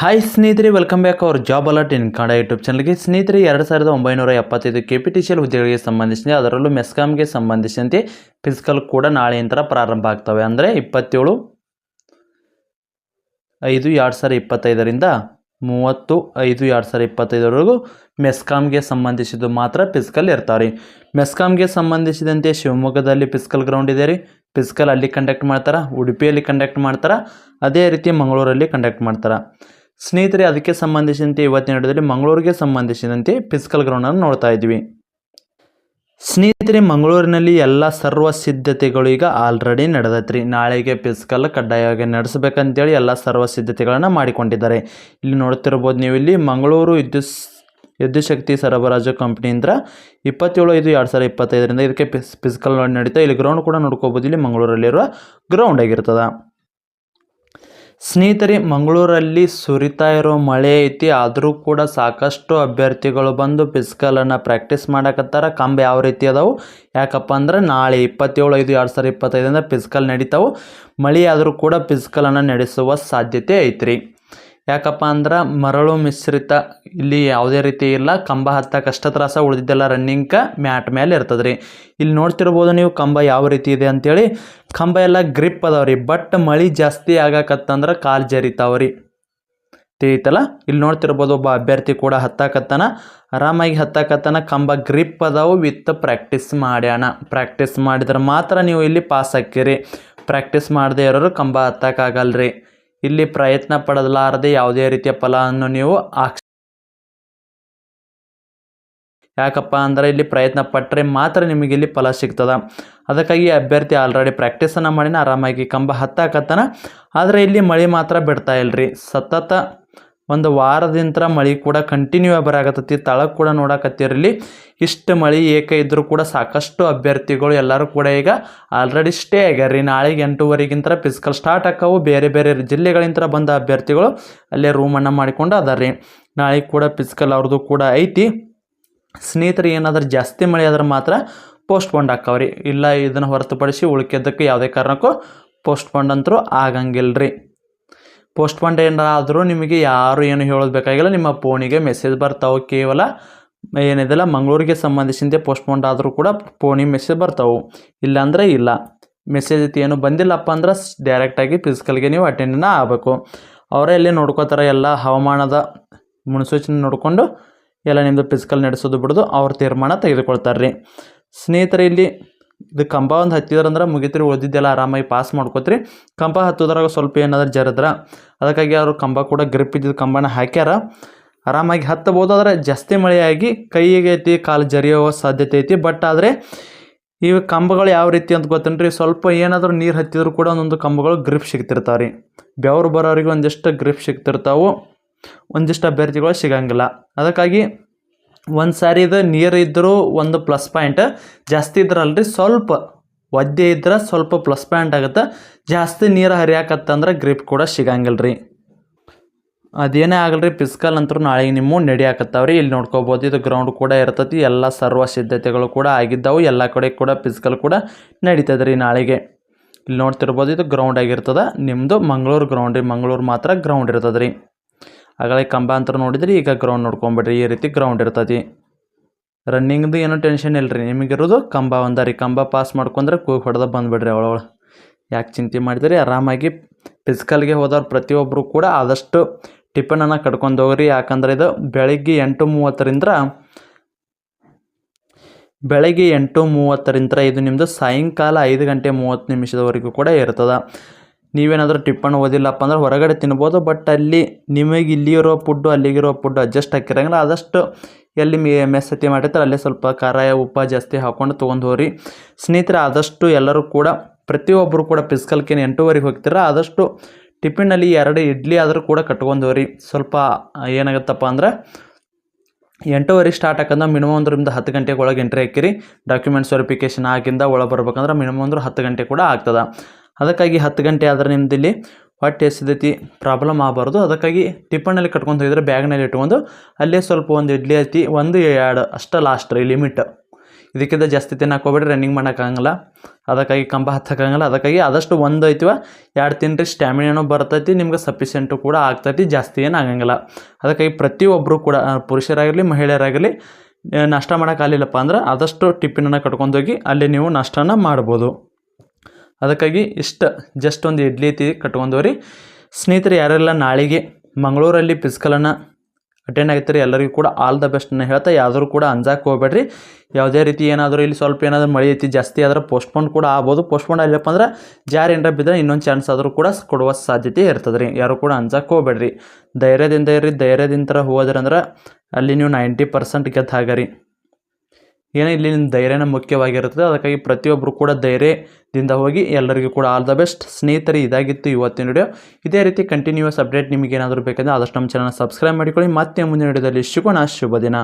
Hi ಸ್ನೇಹಿತರೆ welcome back our job alert in Kannada YouTube ಚಾನಲ್ಗೆ ಸ್ನೇಹಿತರೆ, ಎರಡು ಸಾವಿರದ ಒಂಬೈನೂರ ಎಪ್ಪತ್ತೈದು ಕೆ ಪಿ ಟಿ ಎಲ್ ಹುದ್ದೆಗಳಿಗೆ ಸಂಬಂಧಿಸಿದಂತೆ, ಅದರಲ್ಲೂ ಮೆಸ್ಕಾಮ್ಗೆ ಸಂಬಂಧಿಸಿದಂತೆ ಫಿಸಿಕಲ್ ಕೂಡ ನಾಳೆಯಿಂದ ಪ್ರಾರಂಭ ಆಗ್ತವೆ. ಅಂದರೆ ಇಪ್ಪತ್ತೇಳು ಐದು ಎರಡು ಸಾವಿರ ಇಪ್ಪತ್ತೈದರಿಂದ ಮೂವತ್ತು ಐದು ಎರಡು ಸಾವಿರ ಇಪ್ಪತ್ತೈದರವರೆಗೂ ಮೆಸ್ಕಾಮ್ಗೆ ಸಂಬಂಧಿಸಿದ್ದು ಮಾತ್ರ ಫಿಸಿಕಲ್ ಇರ್ತಾವೆ ರೀ ಮೆಸ್ಕಾಮ್ಗೆ ಸಂಬಂಧಿಸಿದಂತೆ ಶಿವಮೊಗ್ಗದಲ್ಲಿ ಫಿಸಿಕಲ್ ಗ್ರೌಂಡ್ ಇದೆ ರೀ. ಫಿಸಿಕಲ್ ಅಲ್ಲಿ ಕಂಡಕ್ಟ್ ಮಾಡ್ತಾರೆ? ಉಡುಪಿಯಲ್ಲಿ ಕಂಡಕ್ಟ್ ಮಾಡ್ತಾರೆ? ಅದೇ ರೀತಿ ಮಂಗಳೂರಲ್ಲಿ ಕಂಡಕ್ಟ್ ಮಾಡ್ತಾರೆ? ಸ್ನೇಹಿತರೆ, ಅದಕ್ಕೆ ಸಂಬಂಧಿಸಿದಂತೆ ಇವತ್ತಿನ ಹಿಡಿದಲ್ಲಿ ಮಂಗಳೂರಿಗೆ ಸಂಬಂಧಿಸಿದಂತೆ ಫಿಸಿಕಲ್ ಗ್ರೌಂಡನ್ನು ನೋಡ್ತಾ ಇದ್ವಿ ಸ್ನೇಹಿತರೆ, ಮಂಗಳೂರಿನಲ್ಲಿ ಎಲ್ಲ ಸರ್ವ ಸಿದ್ಧತೆಗಳು ಈಗ ಆಲ್ರೆಡಿ ನಡೆದೈತ್ರಿ. ನಾಳೆಗೆ ಫಿಸಿಕಲ್ ಕಡ್ಡಾಯವಾಗಿ ನಡೆಸಬೇಕಂತೇಳಿ ಎಲ್ಲ ಸರ್ವ ಸಿದ್ಧತೆಗಳನ್ನು ಮಾಡಿಕೊಂಡಿದ್ದಾರೆ. ಇಲ್ಲಿ ನೋಡ್ತಿರ್ಬೋದು ನೀವು ಇಲ್ಲಿ ಮಂಗಳೂರು ವಿದ್ಯುತ್ ವಿದ್ಯುತ್ ಶಕ್ತಿ ಸರಬರಾಜು ಕಂಪ್ನಿಯಿಂದ ಇಪ್ಪತ್ತೇಳು ಐದು ಎರಡು ಸಾವಿರ ಇಪ್ಪತ್ತೈದರಿಂದ ಇದಕ್ಕೆ ಫಿಸ್ ಫಿಸಿಕಲ್ ನಡೀತಾ ಇಲ್ಲಿ ಗ್ರೌಂಡ್ ಕೂಡ ನೋಡ್ಕೋಬೋದು. ಇಲ್ಲಿ ಮಂಗಳೂರಲ್ಲಿರುವ ಗ್ರೌಂಡ್ ಆಗಿರ್ತದೆ. ಸ್ನೇಹಿತರೆ, ಮಂಗಳೂರಲ್ಲಿ ಸುರಿತಾ ಇರೋ ಮಳೆ ಐತಿ. ಆದರೂ ಕೂಡ ಸಾಕಷ್ಟು ಅಭ್ಯರ್ಥಿಗಳು ಬಂದು ಫಿಸಿಕಲನ್ನು ಪ್ರಾಕ್ಟೀಸ್ ಮಾಡಕತ್ತಾರ. ಕಂಬ ಯಾವ ರೀತಿ ಅದಾವು? ಯಾಕಪ್ಪ ಅಂದ್ರೆ ನಾಳೆ ಇಪ್ಪತ್ತೇಳು, ಐದು, ಎರಡು ಸಾವಿರ ಇಪ್ಪತ್ತೈದರಿಂದ ಫಿಸಿಕಲ್ ನಡೀತಾವೆ. ಮಳೆ ಆದರೂ ಕೂಡ ಫಿಸಿಕಲನ್ನು ನಡೆಸುವ ಸಾಧ್ಯತೆ ಐತ್ರಿ. ಯಾಕಪ್ಪ ಅಂದ್ರೆ ಮರಳು ಮಿಶ್ರಿತ ಇಲ್ಲಿ ಯಾವುದೇ ರೀತಿ ಇಲ್ಲ. ಕಂಬ ಹತ್ತಕ್ಕಷ್ಟ ತ್ರಾಸ ಉಳಿದಿದ್ದೆಲ್ಲ ರನ್ನಿಂಗ್ಕ ಮ್ಯಾಟ್ ಮೇಲೆ ಇರ್ತದೆ ರೀ ಇಲ್ಲಿ ನೋಡ್ತಿರ್ಬೋದು ನೀವು ಕಂಬ ಯಾವ ರೀತಿ ಇದೆ ಅಂತೇಳಿ. ಕಂಬ ಎಲ್ಲ ಗ್ರಿಪ್ ಅದಾವ್ರಿ. ರೀ ಬಟ್ ಮಳೆ ಜಾಸ್ತಿ ಆಗಕತ್ತಂದ್ರೆ ಕಾಲು ಜರಿತಾವ್ರಿ. ರೀ ತಿಳಿತಲ್ಲ? ಇಲ್ಲಿ ನೋಡ್ತಿರ್ಬೋದು ಒಬ್ಬ ಅಭ್ಯರ್ಥಿ ಕೂಡ ಹತ್ತಾಕತ್ತಾನ. ಆರಾಮಾಗಿ ಹತ್ತಾಕತ್ತಾನ. ಕಂಬ ಗ್ರಿಪ್ ಅದಾವು ವಿತ್ ಪ್ರಾಕ್ಟೀಸ್ ಮಾಡ್ಯಾಣ ಪ್ರಾಕ್ಟೀಸ್ ಮಾಡಿದ್ರೆ ಮಾತ್ರ ನೀವು ಇಲ್ಲಿ ಪಾಸ್ ಹಾಕಿರಿ ಪ್ರಾಕ್ಟೀಸ್ ಮಾಡದೇ ಇರೋರು ಕಂಬ ಹತ್ತಕ್ಕಾಗಲ್ರಿ ಇಲ್ಲಿ ಪ್ರಯತ್ನ ಪಡಲಾರದೆ ಯಾವುದೇ ರೀತಿಯ ಫಲವನ್ನು ನೀವು ಆಕ್ಷ ಯಾಕಪ್ಪ ಅಂದರೆ ಇಲ್ಲಿ ಪ್ರಯತ್ನ ಪಟ್ಟರೆ ಮಾತ್ರ ನಿಮಗೆ ಇಲ್ಲಿ ಫಲ ಸಿಗ್ತದೆ. ಅದಕ್ಕಾಗಿ ಅಭ್ಯರ್ಥಿ ಆಲ್ರೆಡಿ ಪ್ರಾಕ್ಟೀಸನ್ನು ಮಾಡಿನ, ಆರಾಮಾಗಿ ಕಂಬ ಹತ್ತಾಕತ್ತಾನ. ಆದರೆ ಇಲ್ಲಿ ಮಳೆ ಮಾತ್ರ ಬಿಡ್ತಾ ಇಲ್ರಿ. ಸತತ ಒಂದು ವಾರದಿಂದ ಮಳೆ ಕೂಡ ಕಂಟಿನ್ಯೂ ಆಗಿ ಬರಾಕತ್ತೈತಿ. ತಳಗೆ ಕೂಡ ನೋಡಕತ್ತಿರಲಿ ಇಷ್ಟು ಮಳೆ ಏಕ ಇದ್ದರೂ ಕೂಡ ಸಾಕಷ್ಟು ಅಭ್ಯರ್ಥಿಗಳು ಎಲ್ಲರೂ ಕೂಡ ಈಗ ಆಲ್ರೆಡಿ ಸ್ಟೇ ಆಗ್ಯಾರ ರೀ ನಾಳೆಗೆ ಎಂಟೂವರೆಗಿಂತ ಫಿಸಿಕಲ್ ಸ್ಟಾರ್ಟ್ ಆಕ್ಕವು. ಬೇರೆ ಬೇರೆ ಜಿಲ್ಲೆಗಳಿಂದ ಬಂದ ಅಭ್ಯರ್ಥಿಗಳು ಅಲ್ಲೇ ರೂಮನ್ನು ಮಾಡಿಕೊಂಡು ಅದಾರ ರೀ ನಾಳೆಗೆ ಕೂಡ ಫಿಸಿಕಲ್ ಅವ್ರದ್ದು ಕೂಡ ಐತಿ. ಸ್ನೇಹಿತರು, ಏನಾದರೂ ಜಾಸ್ತಿ ಮಳೆ ಆದ್ರೆ ಮಾತ್ರ ಪೋಸ್ಟ್ಪೋಂಡ್ ಆಕ್ಕವ್ರಿ. ಇಲ್ಲ, ಇದನ್ನು ಹೊರತುಪಡಿಸಿ ಉಳ್ಕಿದ್ದಕ್ಕೆ ಯಾವುದೇ ಕಾರಣಕ್ಕೂ ಪೋಸ್ಟ್ಪೋಂಡ್ ಅಂತರೂ ಆಗಂಗಿಲ್ಲ ರೀ ಪೋಸ್ಟ್ಪೋಂಡ್ ಏನಾದರೂ ನಿಮಗೆ ಯಾರು ಏನು ಹೇಳೋದು ಬೇಕಾಗಿಲ್ಲ, ನಿಮ್ಮ ಫೋನಿಗೆ ಮೆಸೇಜ್ ಬರ್ತಾವೆ ಕೇವಲ, ಏನಿದೆಲ್ಲ ಮಂಗಳೂರಿಗೆ ಸಂಬಂಧಿಸಿದಂತೆ ಪೋಸ್ಟ್ಪೋಂಡ್ ಆದರೂ ಕೂಡ ಫೋನಿಗೆ ಮೆಸೇಜ್ ಬರ್ತಾವೆ. ಇಲ್ಲಾಂದರೆ ಇಲ್ಲ. ಮೆಸೇಜ್ ಐತಿ ಏನು ಬಂದಿಲ್ಲಪ್ಪ ಅಂದ್ರೆ ಡೈರೆಕ್ಟಾಗಿ ಫಿಸಿಕಲ್ಗೆ ನೀವು ಅಟೆಂಡನ್ನ ಆಗಬೇಕು. ಅವರೇ ಇಲ್ಲಿ ನೋಡ್ಕೋತಾರೆ ಎಲ್ಲ ಹವಾಮಾನದ ಮುನ್ಸೂಚನೆ ನೋಡಿಕೊಂಡು ಎಲ್ಲ ನಿಮ್ಮದು ಫಿಸಿಕಲ್ ನಡೆಸೋದು ಬಿಡೋದು ಅವ್ರ ತೀರ್ಮಾನ ತೆಗೆದುಕೊಳ್ತಾರೆ ರೀ ಸ್ನೇಹಿತರೆ, ಇಲ್ಲಿ ಇದು ಕಂಬ ಒಂದು ಹತ್ತಿದ್ರಂದ್ರೆ ಮುಗಿತ್ರಿ, ಉಳಿದಿದ್ದೆಲ್ಲ ಆರಾಮಾಗಿ ಪಾಸ್ ಮಾಡ್ಕೋತ್ರಿ. ಕಂಬ ಹತ್ತೋದ್ರಾಗ ಸ್ವಲ್ಪ ಏನಾದ್ರು ಜರದ್ರ. ಅದಕ್ಕಾಗಿ ಅವರು ಕಂಬ ಕೂಡ ಗ್ರಿಪ್ ಇದ್ದಿದ್ದು ಕಂಬನ ಹಾಕ್ಯಾರ. ಆರಾಮಾಗಿ ಹತ್ತಬೋದು ಆದರೆ ಜಾಸ್ತಿ ಮಳೆಯಾಗಿ ಕೈಗೆ ಐತಿ, ಕಾಲು ಜರಿಯೋ ಸಾಧ್ಯತೆ ಐತಿ. ಬಟ್ ಆದರೆ ಈ ಕಂಬಗಳು ಯಾವ ರೀತಿ ಅಂತ ಗೊತ್ತೇನ್ರಿ? ಸ್ವಲ್ಪ ಏನಾದರೂ ನೀರು ಹತ್ತಿದ್ರು ಕೂಡ ಒಂದೊಂದು ಕಂಬಗಳು ಗ್ರಿಪ್ ಸಿಗ್ತಿರ್ತಾವೆ ರೀ ಬೆವರು ಬರೋರಿಗೆ ಒಂದಿಷ್ಟು ಗ್ರಿಪ್ ಸಿಗ್ತಿರ್ತಾವೆ. ಒಂದಿಷ್ಟು ಅಭ್ಯರ್ಥಿಗಳು ಸಿಗಂಗಿಲ್ಲ. ಅದಕ್ಕಾಗಿ ಒಂದು ಸಾರಿ ಇದು, ನೀರು ಇದ್ದರೂ ಒಂದು ಪ್ಲಸ್ ಪಾಯಿಂಟ್ ಜಾಸ್ತಿ ಇದ್ರಲ್ರಿ ಸ್ವಲ್ಪ ಒದ್ದೆ ಇದ್ರೆ ಸ್ವಲ್ಪ ಪ್ಲಸ್ ಪಾಯಿಂಟ್ ಆಗುತ್ತೆ. ಜಾಸ್ತಿ ನೀರು ಹರಿಯಾಕತ್ತಂದ್ರೆ ಗ್ರಿಪ್ ಕೂಡ ಸಿಗಂಗಿಲ್ಲ ರೀ ಅದೇನೇ ಆಗಲ್ರಿ ಪಿಸ್ಕಲ್ ಅಂತೂ ನಾಳೆಗೆ ನಿಮ್ಮ ನಡಿಯಾಕತ್ತಾವ್ರಿ. ಇಲ್ಲಿ ನೋಡ್ಕೋಬೋದು, ಇದು ಗ್ರೌಂಡ್ ಕೂಡ ಇರ್ತೈತಿ. ಎಲ್ಲ ಸರ್ವ ಸಿದ್ಧತೆಗಳು ಕೂಡ ಆಗಿದ್ದಾವೆ. ಎಲ್ಲ ಕಡೆ ಕೂಡ ಪಿಸ್ಕಲ್ ಕೂಡ ನಡೀತದೆ ರೀ ನಾಳೆಗೆ. ಇಲ್ಲಿ ನೋಡ್ತಿರ್ಬೋದು, ಇದು ಗ್ರೌಂಡ್ ಆಗಿರ್ತದೆ. ನಿಮ್ಮದು ಮಂಗಳೂರು ಗ್ರೌಂಡ್ ರೀ. ಮಂಗಳೂರು ಮಾತ್ರ ಗ್ರೌಂಡ್ ಇರ್ತದೆ ರೀ ಆಗಲೇ ಕಂಬ ಅಂತ ನೋಡಿದ್ರೆ, ಈಗ ಗ್ರೌಂಡ್ ನೋಡ್ಕೊಂಬಿಡ್ರಿ, ಈ ರೀತಿ ಗ್ರೌಂಡ್ ಇರ್ತೈತಿ. ರನ್ನಿಂಗ್ದು ಏನೂ ಟೆನ್ಷನ್ ಇಲ್ಲ ರೀ ನಿಮಗಿರೋದು ಕಂಬ ಒಂದ ರೀ, ಕಂಬ ಪಾಸ್ ಮಾಡ್ಕೊಂಡ್ರೆ ಕೂಗಿ ಹೊಡೆದ ಬಂದುಬಿಡ್ರಿ ಅವಳವಳು ಯಾಕೆ ಚಿಂತೆ ಮಾಡಿದ್ರಿ, ಆರಾಮಾಗಿ ಫಿಸಿಕಲ್ಗೆ ಹೋದವ್ರು ಪ್ರತಿಯೊಬ್ಬರು ಕೂಡ ಆದಷ್ಟು ಟಿಫನನ್ನು ಕಟ್ಕೊಂಡು ಹೋಗ್ರಿ, ಯಾಕಂದ್ರೆ ಇದು ಬೆಳಗ್ಗೆ ಎಂಟು ಮೂವತ್ತರಿಂದ ಬೆಳಗ್ಗೆ ಎಂಟು ಮೂವತ್ತರಿಂದ ಇದು ನಿಮ್ಮದು ಸಾಯಂಕಾಲ ಐದು ಗಂಟೆ ಮೂವತ್ತು ನಿಮಿಷದವರೆಗೂ ಕೂಡ ಇರ್ತದೆ. ನೀವೇನಾದರೂ ಟಿಪ್ಪಣ ಓದಿಲ್ಲಪ್ಪ ಅಂದ್ರೆ ಹೊರಗಡೆ ತಿನ್ಬೋದು ಬಟ್ ಅಲ್ಲಿ ನಿಮಗೆ ಇಲ್ಲಿರೋ ಫುಡ್ಡು ಅಲ್ಲಿಗಿರೋ ಫುಡ್ಡು ಅಡ್ಜಸ್ಟ್ ಹಾಕಿರಂಗಿಲ್ಲ ಆದಷ್ಟು ಎಲ್ಲಿ ಮೇ ಮೆಸ್ಸತಿ ಮಾಡಿರ್ತಾರೆ, ಅಲ್ಲೇ ಸ್ವಲ್ಪ ಖಾರ, ಉಪ್ಪು ಜಾಸ್ತಿ ಹಾಕ್ಕೊಂಡು ತೊಗೊಂಡು ಹೋಗ್ರಿ. ಸ್ನೇಹಿತರೆ, ಆದಷ್ಟು ಎಲ್ಲರೂ ಕೂಡ, ಪ್ರತಿಯೊಬ್ಬರು ಕೂಡ ಪಿಸ್ಕಲ್ಕೇನು ಎಂಟೂವರೆಗೆ ಹೋಗ್ತೀರ, ಆದಷ್ಟು ಟಿಫಿನಲ್ಲಿ ಎರಡು ಇಡ್ಲಿ ಆದರೂ ಕೂಡ ಕಟ್ಕೊಂಡು ಹೋಗ್ರಿ. ಸ್ವಲ್ಪ ಏನಾಗುತ್ತಪ್ಪ ಅಂದ್ರೆ ಎಂಟೂವರೆಗೆ ಸ್ಟಾರ್ಟ್ ಹಾಕಂದ್ರೆ ಮಿನಿಮಮ್ ಒಂದರಿಂದ ಹತ್ತು ಗಂಟೆಗೆ ಒಳಗೆ ಎಂಟ್ರಿ ಹಾಕಿರಿ. ಡಾಕ್ಯುಮೆಂಟ್ಸ್ ವೆರಿಫಿಕೇಷನ್ ಆಗಿಂದ ಒಳಗೆ ಬರ್ಬೇಕಂದ್ರೆ ಮಿನಿಮಮ್ ಅಂದ್ರೆ ಹತ್ತು ಗಂಟೆ ಕೂಡ ಆಗ್ತದೆ. ಅದಕ್ಕಾಗಿ ಹತ್ತು ಗಂಟೆ ಆದ್ರೆ ನಿಮ್ದು ಇಲ್ಲಿ ಹೊಟ್ಟೆ ಎಸಿದೈತಿ ಪ್ರಾಬ್ಲಮ್ ಆಗಬಾರ್ದು. ಅದಕ್ಕಾಗಿ ಟಿಫನಲ್ಲಿ ಕಟ್ಕೊಂಡು ಹೋಗಿದ್ರೆ ಬ್ಯಾಗ್ನಲ್ಲಿ ಇಟ್ಕೊಂಡು ಅಲ್ಲೇ ಸ್ವಲ್ಪ ಒಂದು ಇಡ್ಲಿ ಐತಿ ಒಂದು ಎರಡು, ಅಷ್ಟೇ ಲಾಸ್ಟ್ ರೀ ಲಿಮಿಟ್ ಇದಕ್ಕಿಂತ ಜಾಸ್ತಿ ತಿನ್ನಕ್ಕೆ ರನ್ನಿಂಗ್ ಮಾಡೋಕ್ಕಾಗಲ್ಲ ಅದಕ್ಕಾಗಿ ಕಂಬ ಹತ್ತಕ್ಕಾಗಲ್ಲ ಅದಕ್ಕಾಗಿ ಆದಷ್ಟು ಒಂದು ಐತಿವ, ಎರಡು ತಿನ್ನಿರಿ ಸ್ಟ್ಯಾಮಿನಾನು ಬರ್ತೈತಿ, ನಿಮ್ಗೆ ಸಫಿಷಿಯೆಂಟು ಕೂಡ ಆಗ್ತೈತಿ, ಜಾಸ್ತಿ ಏನು ಆಗಂಗಿಲ್ಲ. ಅದಕ್ಕಾಗಿ ಪ್ರತಿಯೊಬ್ಬರು ಕೂಡ ಪುರುಷರಾಗಿರಲಿ ಮಹಿಳೆಯರಾಗಲಿ ನಾಷ್ಟ ಮಾಡೋಕ್ಕಾಗಲಿಲ್ಲಪ್ಪ ಅಂದ್ರೆ ಆದಷ್ಟು ಟಿಫಿನನ್ನು ಕಟ್ಕೊಂಡೋಗಿ ಅಲ್ಲಿ ನೀವು ನಾಷ್ಟನ ಮಾಡ್ಬೋದು. ಅದಕ್ಕಾಗಿ ಇಷ್ಟ ಜಸ್ಟ್ ಒಂದು ಇಡ್ಲಿ ಐತಿ ಕಟ್ಕೊಂಡವ್ರಿ ಸ್ನೇಹಿತರೆ, ಯಾರೆಲ್ಲ ನಾಳೆಗೆ ಮಂಗಳೂರಲ್ಲಿ ಫಿಸಿಕಲನ್ನು ಅಟೆಂಡ್ ಆಗ್ತಾರೆ ಎಲ್ಲರಿಗೂ ಕೂಡ ಆಲ್ ದ ಬೆಸ್ಟ್ನ ಹೇಳ್ತಾ, ಯಾವ್ದಾದ್ರು ಕೂಡ ಅಂಜಾಕೆ ಹೋಗ್ಬೇಡ್ರಿ. ಯಾವುದೇ ರೀತಿ ಏನಾದರೂ ಇಲ್ಲಿ ಸ್ವಲ್ಪ ಏನಾದರೂ ಮಳೆ ಐತಿ, ಜಾಸ್ತಿ ಆದ್ರೆ ಪೋಸ್ಟ್ಪೋನ್ ಕೂಡ ಆಗ್ಬೋದು. ಪೋಸ್ಟ್ಪೋನ್ ಆಗಿಲ್ಲಪ್ಪ ಅಂದ್ರೆ ಜಾರಿ ಏನಾರ ಬಿದ್ದರೆ ಇನ್ನೊಂದು ಚಾನ್ಸ್ ಆದರೂ ಕೂಡ ಕೊಡುವ ಸಾಧ್ಯತೆ ಇರ್ತದೆ ರೀ ಯಾರು ಕೂಡ ಅಂಜಾಕೆ ಹೋಗ್ಬೇಡ್ರಿ. ಧೈರ್ಯದಿಂದ ಇರ್ರಿ, ಧೈರ್ಯದಿಂದ ಹೋದ್ರಂದ್ರೆ ಅಲ್ಲಿ ನೀವು ನೈಂಟಿ ಪರ್ಸೆಂಟ್ ಗೆದ್ದು ಹಾಗರಿ ಏನೋ ಇಲ್ಲಿ ನಿಮ್ಮ ಧೈರ್ಯನ ಮುಖ್ಯವಾಗಿರುತ್ತದೆ, ಅದಕ್ಕಾಗಿ ಪ್ರತಿಯೊಬ್ಬರು ಕೂಡ ಧೈರ್ಯದಿಂದ ಹೋಗಿ ಎಲ್ಲರಿಗೂ ಕೂಡ ಆಲ್ ದ ಬೆಸ್ಟ್ ಸ್ನೇಹಿತರೆ, ಇದಾಗಿತ್ತು ಇವತ್ತಿನ ವಿಡಿಯೋ ಇದೇ ರೀತಿ ಕಂಟಿನ್ಯೂಸ್ ಅಪ್ಡೇಟ್ ನಿಮಗೆ ಏನಾದರೂ ಬೇಕಂದ್ರೆ ಆದಷ್ಟು ನಮ್ಮ ಚಾನಲ್ ಸಬ್ಸ್ಕ್ರೈಬ್ ಮಾಡಿಕೊಳ್ಳಿ. ಮತ್ತೆ ಮುಂದಿನ ವಿಡಿಯೋದಲ್ಲಿ ಸಿಗೋಣ. ಶುಭ ದಿನ.